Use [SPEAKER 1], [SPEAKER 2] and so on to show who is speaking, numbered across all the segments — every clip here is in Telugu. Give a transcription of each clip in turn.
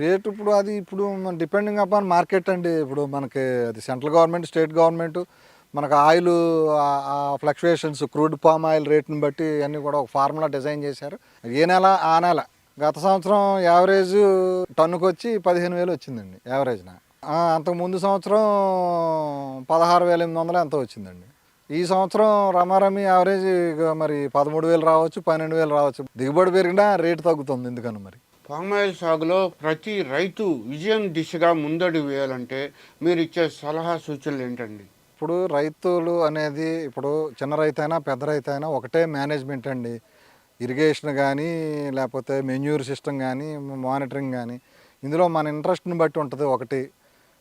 [SPEAKER 1] రేటు ఇప్పుడు అది ఇప్పుడు డిపెండింగ్ అపాన్ మార్కెట్ అండి. ఇప్పుడు మనకి అది సెంట్రల్ గవర్నమెంట్ స్టేట్ గవర్నమెంట్ మనకు ఆయిల్ ఆ ఫ్లక్చుయేషన్స్ క్రూడ్ పామ్ ఆయిల్ రేట్ని బట్టి అన్నీ కూడా ఒక ఫార్ములా డిజైన్ చేశారు. ఏ నెల ఆ నెల. గత సంవత్సరం యావరేజ్ టన్నుకు వచ్చి పదిహేను వేలు వచ్చిందండి యావరేజ్న. అంతకు ముందు సంవత్సరం పదహారు వేల ఎనిమిది వందలు ఎంతో వచ్చిందండి. ఈ సంవత్సరం రమారమి యావరేజ్ ఇక మరి పదమూడు వేలు రావచ్చు పన్నెండు వేలు రావచ్చు. దిగుబడి పెరిగినా రేటు తగ్గుతుంది ఎందుకని మరి?
[SPEAKER 2] పామాయిల్ సాగులో ప్రతి రైతు విజయం దిశగా ముందడుగు వేయాలంటే మీరు ఇచ్చే సలహా సూచనలు ఏంటండి?
[SPEAKER 1] ఇప్పుడు రైతులు అనేది ఇప్పుడు చిన్న రైతు అయినా పెద్ద రైతు అయినా ఒకటే మేనేజ్మెంట్ అండి. ఇరిగేషన్ కానీ లేకపోతే మెన్యూర్ సిస్టమ్ కానీ మానిటరింగ్ కానీ ఇందులో మన ఇంట్రెస్ట్ని బట్టి ఉంటుంది ఒకటి.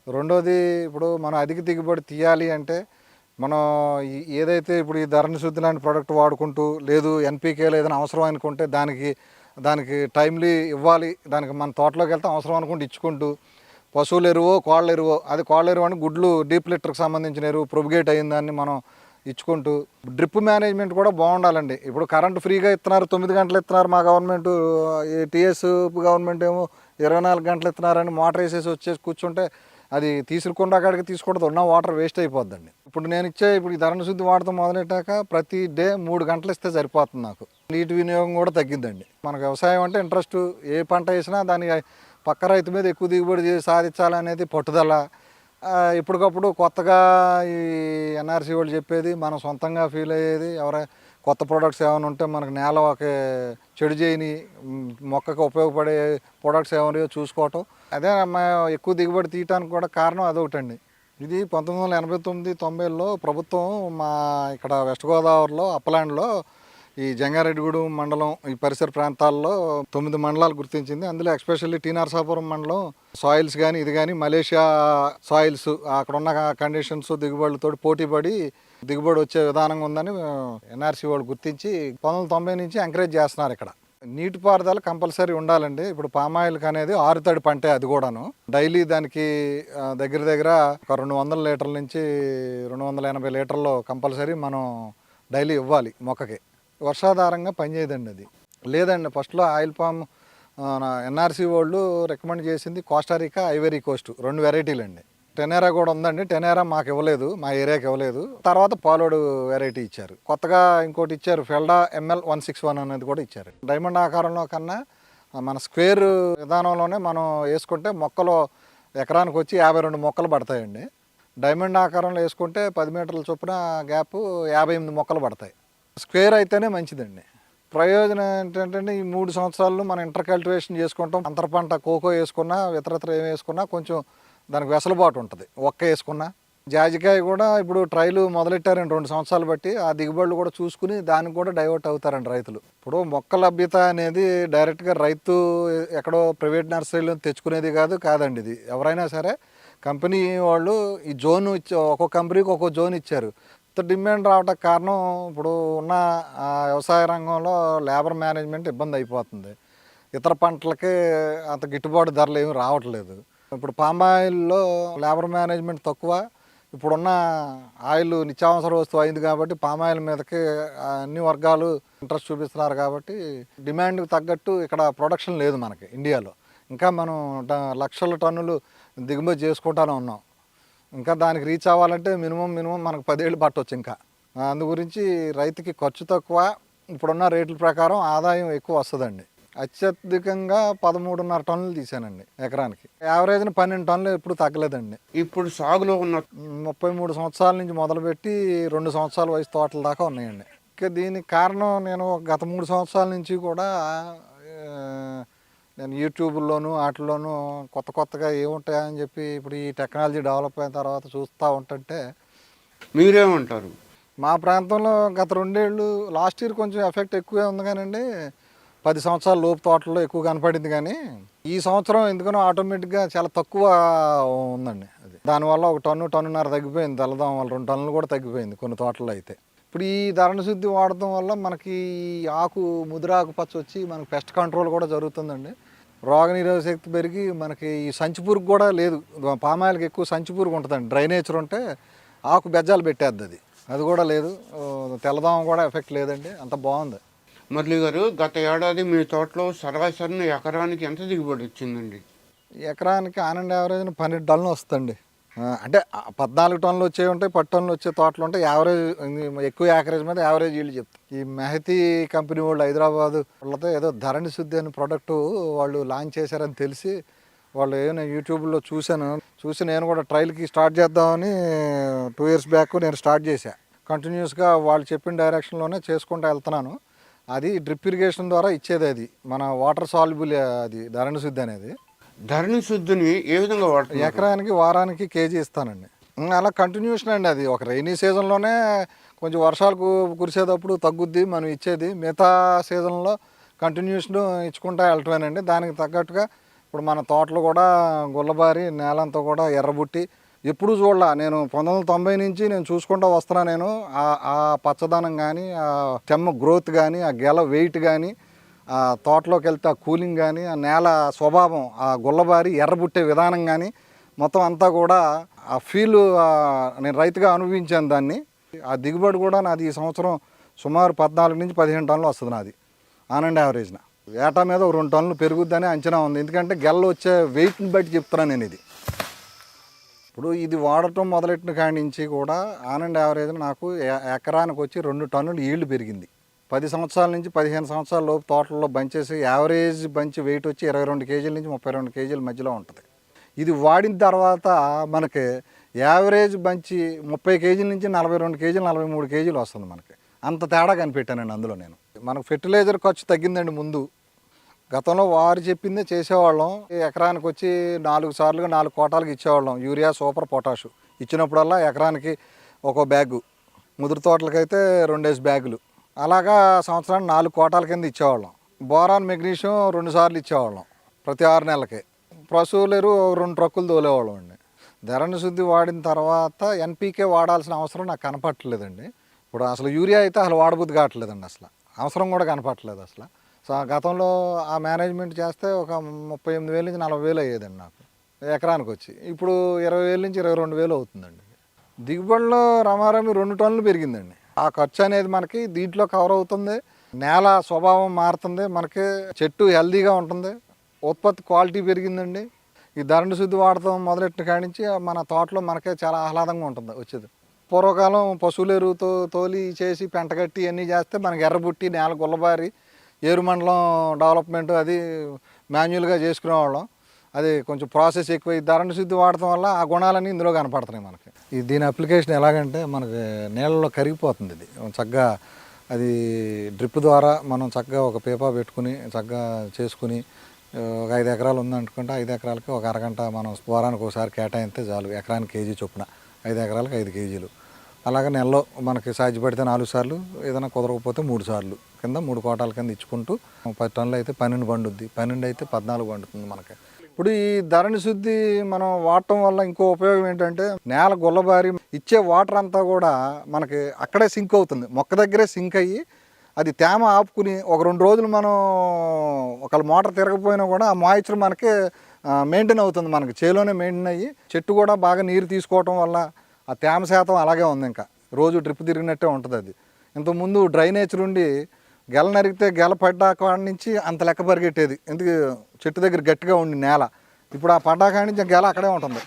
[SPEAKER 1] రెండోది ఇప్పుడు మనం అధిక దిగుబడి తీయాలి అంటే మనం ఏదైతే ఇప్పుడు ఈ ధరణి శుద్ధి లాంటి ప్రోడక్ట్ వాడుకుంటూ లేదు ఎన్పికేలు ఏదైనా అవసరం అనుకుంటే దానికి దానికి టైమ్లీ ఇవ్వాలి. దానికి మన తోటలోకి వెళ్తే అవసరం అనుకుంటే ఇచ్చుకుంటూ పశువుల ఎరువో కోళ్ళ ఎరువో అది కోళ్ళ ఎరువు అని గుడ్లు డీప్ లిటర్కి సంబంధించిన ఎరువు ప్రొబిగేట్ అయిన దాన్ని మనం ఇచ్చుకుంటూ డ్రిప్ మేనేజ్మెంట్ కూడా బాగుండాలండి. ఇప్పుడు కరెంటు ఫ్రీగా ఇస్తున్నారు తొమ్మిది గంటలు ఇస్తున్నారు మా గవర్నమెంట్ ఈ టీఎస్ గవర్నమెంట్ ఏమో ఇరవై నాలుగు గంటలు ఇస్తున్నారని మోటార్ వేసేసి వచ్చేసి కూర్చుంటే అది తీసుకుండా అక్కడికి తీసుకూడదు ఉన్న వాటర్ వేస్ట్ అయిపోద్దండి. ఇప్పుడు నేను ఇచ్చే ఇప్పుడు ఈ ధరణ శుద్ధి వాడటం మొదలెట్టాక ప్రతి డే మూడు గంటలు ఇస్తే సరిపోతుంది నాకు. నీటి వినియోగం కూడా తగ్గిందండి మనకు వ్యవసాయం అంటే ఇంట్రెస్ట్ ఏ పంట వేసినా దాని పక్క రైతు మీద ఎక్కువ దిగుబడి సాధించాలనేది పట్టుదల. ఎప్పటికప్పుడు కొత్తగా ఈ ఎన్ఆర్సీ వాళ్ళు చెప్పేది మనం సొంతంగా ఫీల్ అయ్యేది ఎవరై కొత్త ప్రొడక్ట్స్ ఏమైనా ఉంటే మనకు నేల ఒక చెడు చేయని మొక్కకు ఉపయోగపడే ప్రొడక్ట్స్ ఏమైనా చూసుకోవటం. అదే మా ఎక్కువ దిగుబడి తీయటానికి కూడా కారణం అదొకటండి. ఇది పంతొమ్మిది వందల ఎనభై తొమ్మిది తొంభైలో ప్రభుత్వం మా ఇక్కడ వెస్ట్ గోదావరిలో అప్పలాండ్లో ఈ జంగారెడ్డిగూడెం మండలం ఈ పరిసర ప్రాంతాల్లో తొమ్మిది మండలాలు గుర్తించింది. అందులో ఎక్స్పెషల్లీ టీనర్సాపురం మండలం సాయిల్స్ కానీ ఇది కానీ మలేషియా సాయిల్స్ అక్కడ ఉన్న కండిషన్స్ దిగుబడులతో పోటీ పడి దిగుబడి వచ్చే విధానంగా ఉందని ఎన్ఆర్సీ వాళ్ళు గుర్తించి పంతొమ్మిది తొంభై నుంచి ఎంకరేజ్ చేస్తున్నారు ఇక్కడ. నీటిపారుదల కంపల్సరీ ఉండాలండి. ఇప్పుడు పామాయిల్కి అనేది ఆరుతడి పంటే అది కూడాను. డైలీ దానికి దగ్గర దగ్గర ఒక రెండు వందల లీటర్ల నుంచి రెండు వందల ఎనభై లీటర్లు కంపల్సరీ మనం డైలీ ఇవ్వాలి మొక్కకి. వర్షాధారంగా పనిచేయదండి అది. లేదండి ఫస్ట్లో ఆయిల్ పామ్ ఎన్ఆర్సీ వాళ్ళు రికమెండ్ చేసింది కోస్టారికా ఐవరీ కోస్ట్ రెండు వెరైటీలు అండి టెనేరా కూడా ఉందండి. టెనేరా మాకు ఇవ్వలేదు మా ఏరియాకి ఇవ్వలేదు. తర్వాత పాలోడు వెరైటీ ఇచ్చారు. కొత్తగా ఇంకోటి ఇచ్చారు Felda ML one six one అనేది కూడా ఇచ్చారు. డైమండ్ ఆకారంలో కన్నా మన స్క్వేర్ విధానంలోనే మనం వేసుకుంటే మొక్కలు ఎకరానికి వచ్చి యాభై రెండు మొక్కలు పడతాయండి. డైమండ్ ఆకారంలో వేసుకుంటే పది మీటర్ల చొప్పున గ్యాప్ యాభై ఎనిమిది మొక్కలు పడతాయి. స్క్వేర్ అయితేనే మంచిదండి. ప్రయోజనం ఏంటంటే ఈ మూడు సంవత్సరాలు మనం ఇంటర్ కల్టివేషన్ చేసుకుంటాం. అంతర పంట కోకో వేసుకున్నా ఇతరత్ర ఏం వేసుకున్నా కొంచెం దానికి వెసలుబాటు ఉంటుంది. ఒక్క వేసుకున్నా. జాజికాయ కూడా ఇప్పుడు ట్రైలు మొదలెట్టారండి రెండు సంవత్సరాలు బట్టి. ఆ దిగుబడులు కూడా చూసుకుని దానికి కూడా డైవర్ట్ అవుతారండి రైతులు. ఇప్పుడు మొక్క లభ్యత అనేది డైరెక్ట్గా రైతు ఎక్కడో ప్రైవేట్ నర్సరీలో తెచ్చుకునేది కాదు కాదండి ఇది. ఎవరైనా సరే కంపెనీ వాళ్ళు ఈ జోన్ ఇచ్చి ఒక్కో కంపెనీకి ఒక్కో జోన్ ఇచ్చారు. ఇంత డిమాండ్ రావటం కారణం ఇప్పుడు ఉన్న వ్యవసాయ రంగంలో లేబర్ మేనేజ్మెంట్ ఇబ్బంది అయిపోతుంది. ఇతర పంటలకి అంత గిట్టుబాటు ధరలు ఏమి రావట్లేదు. ఇప్పుడు పామాయిల్లో లేబర్ మేనేజ్మెంట్ తక్కువ. ఇప్పుడున్న ఆయిల్ నిత్యావసర వస్తువు అయింది కాబట్టి పామాయిల్ మీదకి అన్ని వర్గాలు ఇంట్రెస్ట్ చూపిస్తున్నారు కాబట్టి డిమాండ్కి తగ్గట్టు ఇక్కడ ప్రొడక్షన్ లేదు మనకి ఇండియాలో. ఇంకా మనం లక్షల టన్నులు దిగుమతి చేసుకుంటానే ఉన్నాం. ఇంకా దానికి రీచ్ అవ్వాలంటే మినిమం మినిమం మనకు పదేళ్ళు పట్టవచ్చు ఇంకా. అందు గురించి రైతుకి ఖర్చు తక్కువ ఇప్పుడున్న రేట్ల ప్రకారం ఆదాయం ఎక్కువ వస్తుందండి. అత్యధికంగా పదమూడున్నర టన్నులు తీసానండి ఎకరానికి. యావరేజ్ని పన్నెండు టన్నులు ఎప్పుడు తగ్గలేదండి.
[SPEAKER 2] ఇప్పుడు సాగులో ఉన్న
[SPEAKER 1] ముప్పై మూడు సంవత్సరాల నుంచి మొదలుపెట్టి రెండు సంవత్సరాల వయసు తోటల దాకా ఉన్నాయండి. ఇంకా దీనికి కారణం నేను గత మూడు సంవత్సరాల నుంచి కూడా నేను యూట్యూబ్లోను వాటిల్లోనూ కొత్త కొత్తగా ఏముంటాయని చెప్పి ఇప్పుడు ఈ టెక్నాలజీ డెవలప్ అయిన తర్వాత చూస్తూ ఉంటుంటే
[SPEAKER 2] మీరేమంటారు?
[SPEAKER 1] మా ప్రాంతంలో గత రెండేళ్ళు లాస్ట్ ఇయర్ కొంచెం ఎఫెక్ట్ ఎక్కువే ఉంది కానండి. పది సంవత్సరాల లోపు తోటల్లో ఎక్కువ కనపడింది కానీ ఈ సంవత్సరం ఎందుకనో ఆటోమేటిక్గా చాలా తక్కువ ఉందండి అది. దానివల్ల ఒక టన్ను టన్నున్నర తగ్గిపోయింది. తెల్లదాం వల్ల రెండు టన్నులు కూడా తగ్గిపోయింది కొన్ని తోటల్లో అయితే. ఇప్పుడు ఈ ధరణ శుద్ధి వాడటం వల్ల మనకి ఆకు ముదిరాకు పచ్చ వచ్చి మనకి పెస్ట్ కంట్రోల్ కూడా జరుగుతుందండి. రోగ నిరోధక శక్తి పెరిగి మనకి ఈ సంచి పురుగు కూడా లేదు. పామాయిల్కి ఎక్కువ సంచి పురుగు ఉంటుందండి. డ్రైనేచర్ ఉంటే ఆకు బెజ్జాలు పెట్టేద్ది అది. అది కూడా లేదు. తెల్లదోమ కూడా ఎఫెక్ట్ లేదండి. అంత బాగుంది.
[SPEAKER 2] మురళి గారు గత ఏడాది మీ తోటలో సరాసరిన ఎకరానికి ఎంత దిగుబడి వచ్చిందండి?
[SPEAKER 1] ఎకరానికి ఆనంద యావరేజ్ పన్నెండు టన్నులు వస్తుందండి. అంటే పద్నాలుగు టన్నులు వచ్చే ఉంటాయి పది టన్నులు వచ్చే తోటలు ఉంటాయి. యావరేజ్ ఎక్కువ యావరేజ్ మీద యావరేజ్ వీళ్ళు చెప్తారు ఈ మెహతీ కంపెనీ వాళ్ళు హైదరాబాద్ వాళ్ళతో ఏదో ధరణి శుద్ధి అనే ప్రోడక్ట్ వాళ్ళు లాంచ్ చేశారని తెలిసి వాళ్ళు ఏమైనా యూట్యూబ్లో చూశాను. చూసి నేను కూడా ట్రయల్కి స్టార్ట్ చేద్దామని టూ ఇయర్స్ బ్యాక్ నేను స్టార్ట్ చేశా. కంటిన్యూస్గా వాళ్ళు చెప్పిన డైరెక్షన్లోనే చేసుకుంటూ వెళ్తున్నాను. అది డ్రిప్ ఇరిగేషన్ ద్వారా ఇచ్చేది అది. మన వాటర్ సాల్యుబుల్ అది ధరణి శుద్ధి అనేది.
[SPEAKER 2] ధరణి శుద్ధిని ఏ విధంగా వాడుతున్నారు?
[SPEAKER 1] ఎకరానికి వారానికి కేజీ ఇస్తానండి. అలా కంటిన్యూషన్ అండి అది. ఒక రైనీ సీజన్లోనే కొంచెం వర్షాలకు కురిసేటప్పుడు తగ్గుద్ది మనం ఇచ్చేది. మిగతా సీజన్లో కంటిన్యూషన్ ఇచ్చుకుంటా వెళ్ళటమేనండి దానికి తగ్గట్టుగా ఇప్పుడు మన తోటలు కూడా గుల్లబారి నేలంతా కూడా ఎర్రబుట్టి. ఎప్పుడు చూడలా నేను పంతొమ్మిది వందల తొంభై నుంచి నేను చూసుకుంటూ వస్తున్నా నేను. ఆ- ఆ పచ్చదనం కానీ ఆ తెమ్మ గ్రోత్ కానీ ఆ గెల వెయిట్ కానీ ఆ తోటలోకి వెళ్తే ఆ కూలింగ్ కానీ ఆ నేల స్వభావం ఆ గుల్లబారి ఎర్రబుట్టే విధానం కానీ మొత్తం అంతా కూడా ఆ ఫీల్ నేను రైతుగా అనుభవించాను దాన్ని. ఆ దిగుబడి కూడా నాది ఈ సంవత్సరం సుమారు పద్నాలుగు నుంచి పదిహేను టన్నులు వస్తుంది నాది ఆనండ్ యావరేజ్న ఏటా మీద ఒక రెండు టన్నులు పెరుగుద్దని అంచనా ఉంది. ఎందుకంటే గెల్ల వచ్చే వెయిట్ని బట్టి చెప్తున్నాను నేను ఇది. ఇప్పుడు ఇది వాడటం మొదలెట్టిన కాడి నుంచి కూడా ఆనండ్ యావరేజ్ నాకు ఎ- ఎకరానికి వచ్చి రెండు టన్నులు ఈల్డ్ పెరిగింది. పది సంవత్సరాల నుంచి పదిహేను సంవత్సరాల లోపు తోటల్లో బంచేసి యావరేజ్ బంచ్ వెయిట్ వచ్చి ఇరవై రెండు కేజీల నుంచి ముప్పై రెండు కేజీల మధ్యలో ఉంటుంది. ఇది వాడిన తర్వాత మనకి యావరేజ్ బంచి ముప్పై కేజీల నుంచి నలభై రెండు కేజీలు నలభై మూడు కేజీలు వస్తుంది మనకి. అంత తేడా కనిపెట్టానండి అందులో నేను. మనకు ఫెర్టిలైజర్ ఖర్చు తగ్గిందండి ముందు. గతంలో వారు చెప్పిందే చేసేవాళ్ళం. ఈ ఎకరానికి వచ్చి నాలుగు సార్లుగా నాలుగు కోటాలకు ఇచ్చేవాళ్ళం. Urea super potash. ఇచ్చినప్పుడల్లా ఎకరానికి ఒక బ్యాగు. ముదురు తోటలకైతే రెండేసి బ్యాగులు. అలాగా సంవత్సరానికి నాలుగు కోటాల కింద ఇచ్చేవాళ్ళం. బోరాన్ మెగ్నీషియం రెండు సార్లు ఇచ్చేవాళ్ళం ప్రతి ఆరు నెలలకి. పశువులేరు రెండు ట్రక్కులు తోలేవాళ్ళం అండి. ధరణి శుద్ధి వాడిన తర్వాత ఎన్పీకే వాడాల్సిన అవసరం నాకు కనపట్టలేదండి. ఇప్పుడు అసలు యూరియా అయితే అసలు వాడబుద్ధి కావట్లేదండి అసలు. అవసరం కూడా కనపట్టలేదు అసలు. సో ఆ గతంలో ఆ మేనేజ్మెంట్ చేస్తే ఒక ముప్పై ఎనిమిది వేల నుంచి నలభై వేలు అయ్యేదండి నాకు. ఎకరానికి వచ్చి. ఇప్పుడు ఇరవై వేల నుంచి ఇరవై రెండు వేలు అవుతుందండి. దిగుబడిలో రమారమి రెండు టన్నులు పెరిగిందండి. ఆ ఖర్చు అనేది మనకి దీంట్లో కవర్ అవుతుంది. నేల స్వభావం మారుతుంది. మనకి చెట్టు హెల్దీగా ఉంటుంది. ఉత్పత్తి క్వాలిటీ పెరిగిందండి. ఈ ధరణి శుద్ధి వాడటం మొదలెట్టిన కాడి నుంచి మన తోటలో మనకే చాలా ఆహ్లాదంగా ఉంటుంది వచ్చేది. పూర్వకాలం పశువుల ఎరువుతో తోలి చేసి పెంటగట్టి అన్నీ చేస్తే మనకి ఎర్రబుట్టి నేల గుల్లబారి ఏరుమండలం డెవలప్మెంట్ అది మాన్యువల్గా చేసుకునేవాళ్ళం. అది కొంచెం ప్రాసెస్ ఎక్కువ ధరణ శుద్ధి వాడటం వల్ల ఆ గుణాలన్నీ ఇందులో కనపడుతున్నాయి మనకి. ఈ దీని అప్లికేషన్ ఎలాగంటే మనకి నీళ్ళలో కరిగిపోతుంది ఇది. చక్కగా అది డ్రిప్ ద్వారా మనం చక్కగా ఒక పేపర్ పెట్టుకుని చక్కగా చేసుకుని ఒక ఐదు ఎకరాలు ఉందనుకుంటే ఐదు ఎకరాలకి ఒక అరగంట మనం వారానికి ఒకసారి కేటాయిస్తే చాలు ఎకరానికి కేజీ చొప్పున. ఐదు ఎకరాలకు ఐదు కేజీలు. అలాగే నెలలో మనకి సాధ్యపడితే నాలుగు సార్లు ఏదైనా కుదరకపోతే మూడు సార్లు కింద మూడు కోటాల కింద ఇచ్చుకుంటూ పది టన్నులు అయితే పన్నెండు పండుద్ది. పన్నెండు అయితే పద్నాలుగు పండుతుంది మనకి. ఇప్పుడు ఈ ధరణి శుద్ధి మనం వాడటం వల్ల ఇంకో ఉపయోగం ఏంటంటే నేల గుల్లబారి ఇచ్చే వాటర్ అంతా కూడా మనకి అక్కడే సింక్ అవుతుంది. మొక్క దగ్గరే సింక్ అయ్యి అది తేమ ఆపుకుని ఒక రెండు రోజులు మనం ఒకళ్ళ మోటార్ తిరగపోయినా కూడా ఆ మాయిశ్చర్ మనకి మెయింటైన్ అవుతుంది మనకి. చేలోనే మెయింటైన్ అయ్యి చెట్టు కూడా బాగా నీరు తీసుకోవటం వల్ల ఆ తేమ శాతం అలాగే ఉంది ఇంకా. రోజు డ్రిప్ తిరిగినట్టే ఉంటుంది అది. ఇంతకుముందు డ్రైనేచర్ ఉండి గెల నరిగితే గెల పడ్డా కాడ నుంచి అంత లెక్క పరిగెట్టేది. ఎందుకు చెట్టు దగ్గర గట్టిగా ఉండి నేల. ఇప్పుడు ఆ పడ్డా కాడి నుంచి గెల అక్కడే ఉంటుంది.